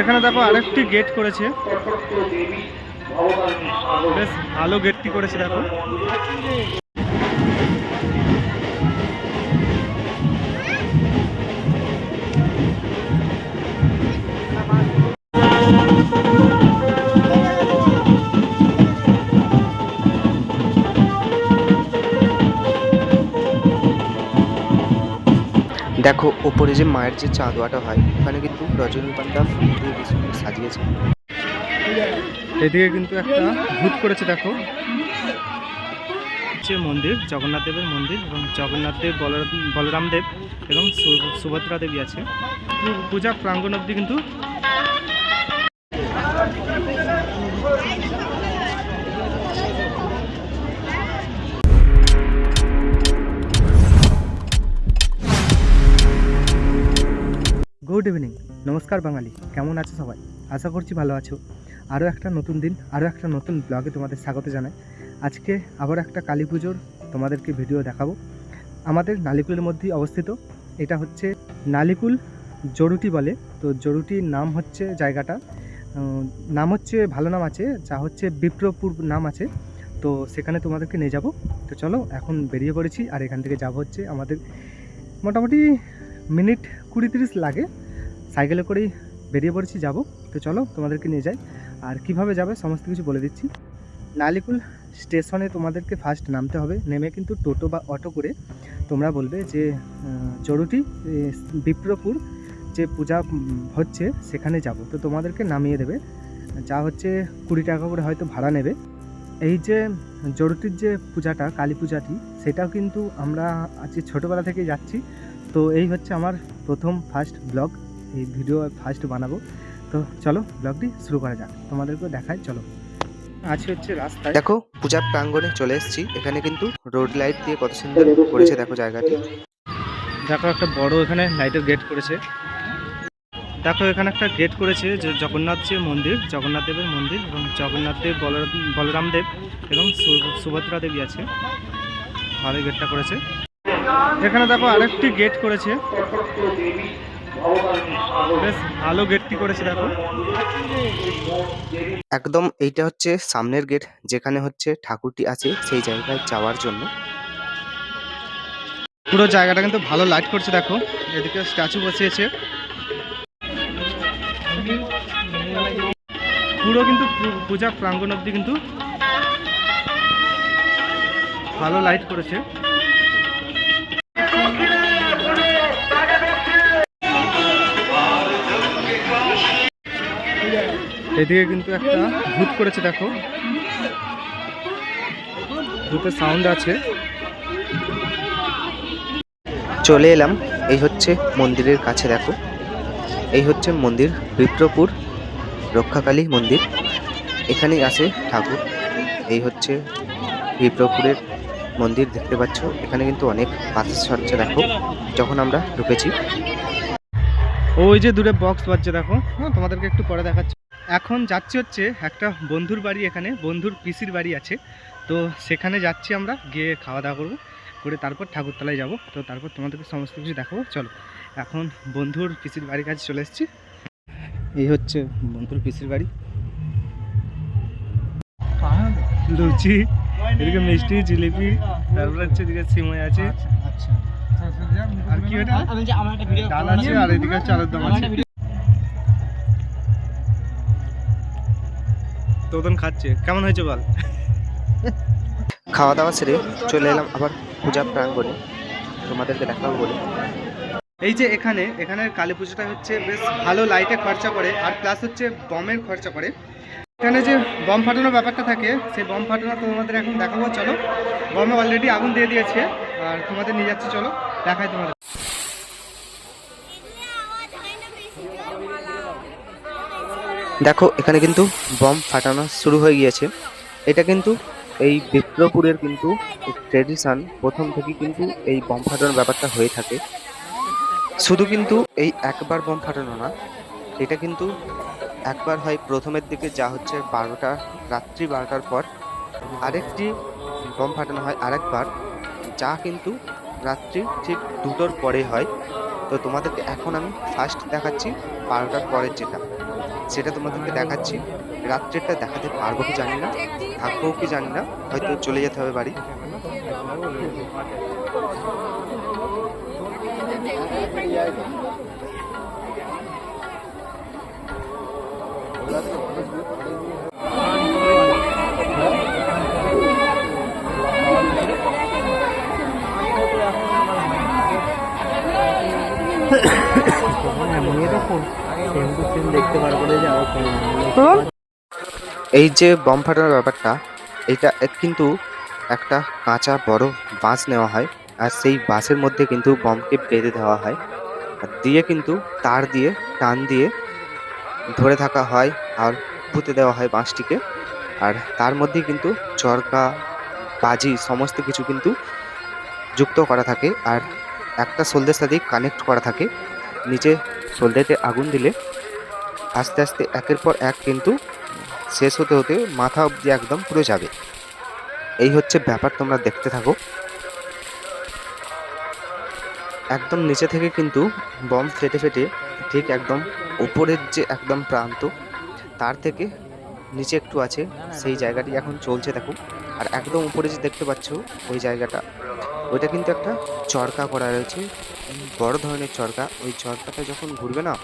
এখানে দেখো আরেকটি গেট করেছে। বেশ ভালো গেটটি করেছে দেখো। দেখো, ওপরে যে মায়ের যে চাঁদোয়াটা হয়, ওখানে কিন্তু রজনীকান্তা ফুল দিয়ে বেশি সাজিয়েছে। এদিকে কিন্তু একটা ভূত করেছে, দেখো। হচ্ছে মন্দির, জগন্নাথ দেবের মন্দির এবং জগন্নাথ দেব, বলরাম দেব এবং সুভদ্রা দেবী আছে। পূজা প্রাঙ্গণ অব্দি কিন্তু গুড ইভিনিং নমস্কার বাঙালি। কেমন আছো সবাই? আশা করছি ভালো আছো। আরও একটা নতুন দিন, আরও একটা নতুন ব্লগে তোমাদের স্বাগত জানাই। আজকে আবার একটা কালী পুজোর তোমাদেরকে ভিডিও দেখাবো। আমাদের নালিকুলের মধ্যেই অবস্থিত। এটা হচ্ছে নালিকুল জরুটি বলে। তো জরুটির নাম হচ্ছে জায়গাটা। নাম হচ্ছে, ভালো নাম আছে, যা হচ্ছে বিপ্রপুর নাম আছে। তো সেখানে তোমাদেরকে নিয়ে যাব। তো চলো, এখন বেরিয়ে পড়েছি। আর এখান থেকে যাব হচ্ছে আমাদের মোটামুটি মিনিট কুড়ি তিরিশ লাগে। সাইকেলে করেই বেরিয়ে পড়েছি, যাব। তো চলো, তোমাদেরকে নিয়ে যাই। আর কীভাবে যাবে, সমস্ত কিছু বলে দিচ্ছি। নালিকুল স্টেশনে তোমাদেরকে ফার্স্ট নামতে হবে। নেমে কিন্তু টোটো বা অটো করে তোমরা বলবে যে জরুটি বিপ্রপুর যে পূজা হচ্ছে, সেখানে যাব। তো তোমাদেরকে নামিয়ে দেবে। যা হচ্ছে, কুড়ি টাকা করে হয়তো ভাড়া নেবে। এই যে জরুটির যে পূজাটা, কালী পূজাটি, সেটাও কিন্তু আমরা আজকে ছোটোবেলা থেকে যাচ্ছি। তো এই হচ্ছে আমার প্রথম ফার্স্ট ব্লগ এই ভিডিও ফার্স্ট বানাবো। তো চলো ব্লগটি শুরু করা যাক। তোমাদেরকে দেখায় চলো। আছে হচ্ছে রাস্তায় দেখো পূজার প্রাঙ্গণে চলে এসেছি। এখানে কিন্তু রোড লাইট দিয়ে কত সুন্দর করেছে দেখো জায়গাটি। দেখো একটা বড় এখানে লাইটের গেট করেছে। দেখো এখানে একটা গেট করেছে যে জগন্নাথ যে মন্দির জগন্নাথ দেবের মন্দির এবং জগন্নাথ দেব বলরাম দেব এবং সুভদ্রা দেবী আছে। ভালো গেটটা করেছে। এখানে দেখো আরেকটি গেট করেছে। বেশ ভালো করেছে দেখো। একদম এইটা হচ্ছে সামনের গেট যেখানে হচ্ছে ঠাকুরটি আছে সেই জায়গায় যাওয়ার জন্য। পুরো জায়গাটা কিন্তু ভালো লাইট করছে দেখো, এদিকে স্ট্যাচু বসিয়েছে। পুরো কিন্তু পূজা প্রাঙ্গণ অবধি কিন্তু ভালো লাইট করেছে। এদিকে কিন্তু একটা ভূত করেছে দেখো। ভূতের সাউন্ড আছে। চলে এলাম। এই হচ্ছে মন্দিরের কাছে দেখো। এই হচ্ছে মন্দির বিপ্রপুর রক্ষাকালী মন্দির। এখানেই আছে ঠাকুর। এই হচ্ছে বিপ্রপুরের মন্দির দেখতে পাচ্ছ। এখানে কিন্তু অনেক সজ্জা দেখো যখন আমরা ঢুকেছি। ওই যে দূরে বক্স বাজছে দেখো। হ্যাঁ তোমাদেরকে একটু পরে দেখাচ্ছি। এখন যাচ্ছি হচ্ছে একটা বন্ধুর বাড়ি এখানে বন্ধুর পিসির বাড়ি আছে। তো সেখানে যাচ্ছি আমরা গিয়ে খাওয়া দাওয়া করব করে তারপর ঠাকুরতলায় যাব। তো তারপর তোমাদেরকে সমস্ত কিছু দেখাবো। চলো এখন বন্ধুর পিসির বাড়ির কাছে চলে এসেছি। এই হচ্ছে বন্ধুর পিসির বাড়ি। লুচি এদিকে মিষ্টি জিলিপি তারপরে হচ্ছে এদিকে সিমই আছে। আর কি ওটা? ডাল আছে আর এদিকে হচ্ছে আলুর দম আছে। তোদন খাচ্ছে। কেমন হয়েছে বল? খাওয়া দাওয়া সেরে চলে এলাম আবার পূজা প্রাঙ্গণে। তোমাদেরকে দেখাবো বলে। এই যে এখানে এখানে কালী পুজোটা হচ্ছে বেশ ভালো লাইটে খরচা করে আর প্লাস হচ্ছে বমের খরচা করে। এখানে যে বম ফাটানোর ব্যাপারটা থাকে সেই বম ফাটানো তোমাদের এখন দেখাবো চলো। বমে অলরেডি আগুন দিয়ে দিয়েছে আর তোমাদের নিয়ে যাচ্ছে চলো। দেখাই তোমাদের। দেখো, এখানে কিন্তু বম ফাটানো শুরু হয়ে গিয়েছে। এটা কিন্তু এই বিপ্রপুরের কিন্তু ট্রেডিশন, প্রথম থেকে কিন্তু এই বম ফাটানোর ব্যাপারটা হয়ে থাকে। শুধু কিন্তু এই একবার বম ফাটানো না, এটা কিন্তু একবার হয় প্রথমের দিকে যা হচ্ছে বারোটা, রাত্রি বারোটার পর আরেকটি বম ফাটানো হয় আরেকবার, যা কিন্তু রাত্রি ঠিক দুটোর পরে হয়। তো তোমাদেরকে এখন আমি ফার্স্ট দেখাচ্ছি বারোটার পরের যেটা। সেটা তোমাদেরকে দেখাচ্ছি, রাত্রেরটা দেখাতে পারব কি জানি না, থাকব কি জানি না, হয়তো চলে যেতে হবে বাড়ি। এমনই দেখুন এই যে বম ফাটানোর ব্যাপারটা, এটা কিন্তু একটা কাঁচা বড় বাঁশ নেওয়া হয়, আর সেই বাঁশের মধ্যে কিন্তু বমকে বেঁধে দেওয়া হয়। আর দিয়ে কিন্তু তার দিয়ে, টান দিয়ে ধরে থাকা হয় আর পুঁতে দেওয়া হয় বাঁশটিকে। আর তার মধ্যে কিন্তু চরকা, বাজি সমস্ত কিছু কিন্তু যুক্ত করা থাকে, আর একটা সোলদের সাথে কানেক্ট করা থাকে। নিচে সোলদেতে আগুন দিলে আস্তে আস্তে একের পর এক কিন্তু শেষ হতে হতে মাথা অবধি একদম পুরো যাবে। এই হচ্ছে ব্যাপার, তোমরা দেখতে থাকো। একদম নিচে থেকে কিন্তু বম ফেটে ফেটে ঠিক একদম ওপরের যে একদম প্রান্ত, তার থেকে নিচে একটু আছে, সেই জায়গাটি এখন চলছে, দেখো। আর একদম উপরে যে দেখতে পাচ্ছ, ওই জায়গাটা, ওইটা কিন্তু একটা চরকা করা রয়েছে। বড় ধরনের চরকা। ওই চরকাটা যখন ঘুরবে না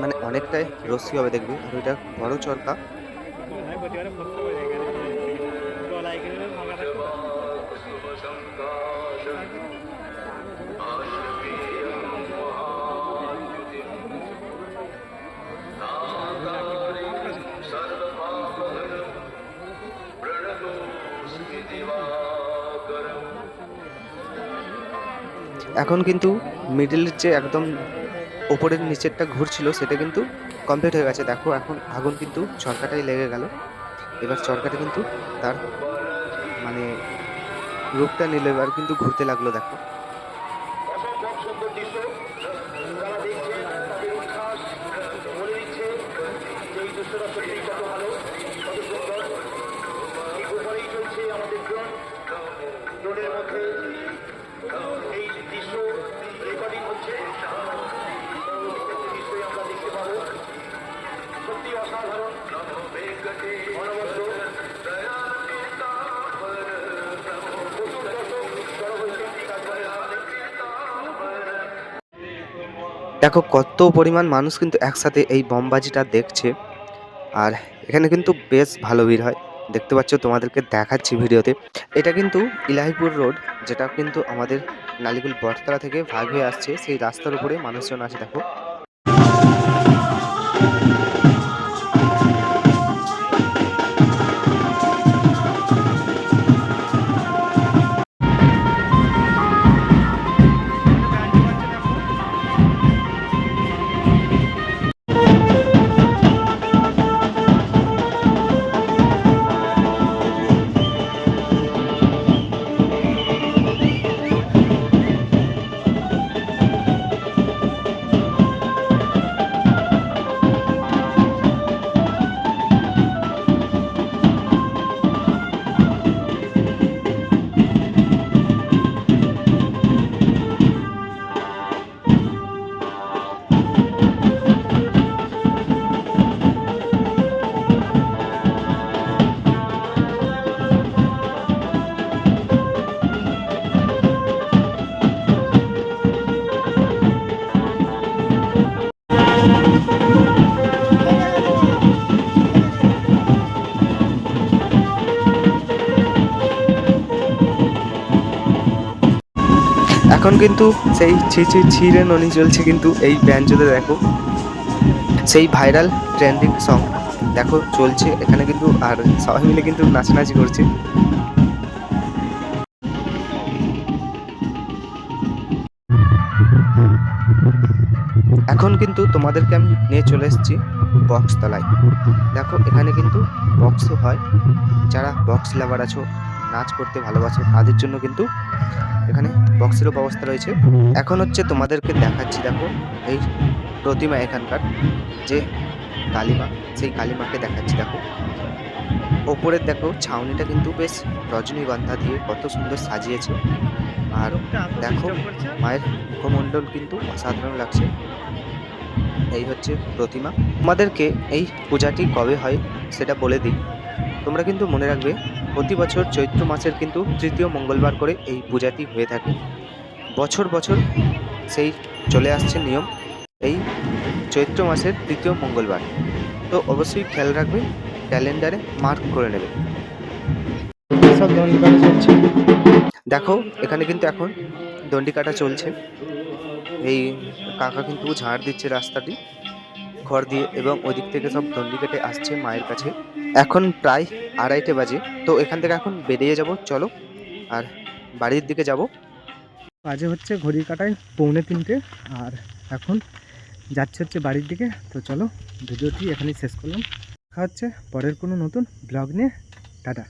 মানে অনেকটাই রশ্মি হবে দেখবে। আর ওইটা বড় চরকা। এখন কিন্তু মিডিলের যে একদম ওপরের নিচেরটা ঘুরছিল সেটা কিন্তু কমপ্লিট হয়ে গেছে। দেখো, এখন আগুন কিন্তু চরকাটাই লেগে গেল। এবার চরকাটা কিন্তু তার মানে রূপটা নিল, এবার কিন্তু ঘুরতে লাগল, দেখো। দেখো, কত পরিমাণ মানুষ কিন্তু একসাথে এই বোমবাজিটা দেখছে। আর এখানে কিন্তু বেশ ভালো ভিড় হয়। দেখতে পাচ্ছ, তোমাদেরকে দেখাচ্ছি ভিডিওতে। এটা কিন্তু ইলাহিপুর রোড, যেটা কিন্তু আমাদের নালিগুল বটতলা থেকে ভাগ হয়ে আসছে। সেই রাস্তার উপরে মানুষজন আছে, দেখো। এখন কিন্তু সেই ছি ছি ছিঁড়ে ননি চলছে কিন্তু এই ব্যাঞ্জোতে দেখো। সেই ভাইরাল ট্রেন্ডিং সং দেখো, চলছে, এখানে কিন্তু আর সবাই মিলে কিন্তু নাচানাচি করছে। এখন কিন্তু তোমাদেরকে আমি নিয়ে চলে এসেছি বক্স তলায় দেখো, এখানে কিন্তু বক্সও হয়। যারা বক্স লাভার আছো নাচ করতে ভালোবাসো তাদের জন্য কিন্তু এখানে বক্সেরও ব্যবস্থা রয়েছে। এখন হচ্ছে তোমাদেরকে দেখাচ্ছি দেখো এই প্রতিমা এখানকার যে কালিমা সেই কালিমাকে দেখাচ্ছি দেখো। ওপরের দেখো ছাউনিটা কিন্তু বেশ রজনীগন্ধা দিয়ে কত সুন্দর সাজিয়েছে। আর দেখো মায়ের মুখমণ্ডল কিন্তু অসাধারণ লাগছে। এই হচ্ছে প্রতিমা। তোমাদেরকে এই পূজাটি কবে হয় সেটা বলে দিই। তোমরা কিন্তু মনে রাখবে প্রতি বছর চৈত্র মাসের কিন্তু তৃতীয় মঙ্গলবার করে এই পূজাটি হয়ে থাকে। বছর বছর সেই চলে আসছে নিয়ম, এই চৈত্র মাসের তৃতীয় মঙ্গলবার। তো অবশ্যই খেয়াল রাখবে ক্যালেন্ডারে মার্ক করে নেবে সব দেখো, এখানে কিন্তু এখন দণ্ডি কাটা চলছে। এই কাকা কিন্তু ঝাড় দিচ্ছে রাস্তাটি। খড় দিয়ে এবং ওদিক থেকে সব দণ্ডি কেটে আসছে মায়ের কাছে। এখন প্রায় আড়াইটে বাজে, তো এখান থেকে এখন বেরিয়ে যাব, চলো। আর বাড়ির দিকে যাব। বাজে হচ্ছে ঘড়ির কাটায় পৌনে তিনটে, আর এখন যাচ্ছে হচ্ছে বাড়ির দিকে। তো চলো, ভিডিওটি এখানেই শেষ করলাম। দেখা হচ্ছে পরের কোনো নতুন ব্লগ নিয়ে। টাটা।